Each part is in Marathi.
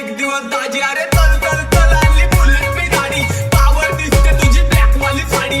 एक दिवस दाजी अरे चल चल चल आली बुलेट मी गाडी. पावर दिसते तुझी ब्लॅक वाली साडी.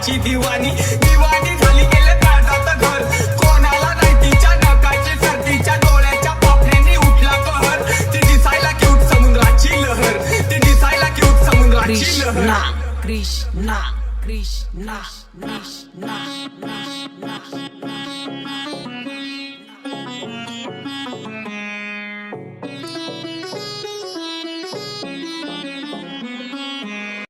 भावाची दिवाणी दिवाणी झाली गेले काळजाचं घर. कोणाला नाही तिच्या नकाची सर्दीच्या डोळ्याच्या पापण्याने उठला कहर. ती दिसायला क्यूट समुद्राची लहर. ती दिसायला क्यूट समुद्राची लहर. Krishna, Krishna, Krishna, Krishna.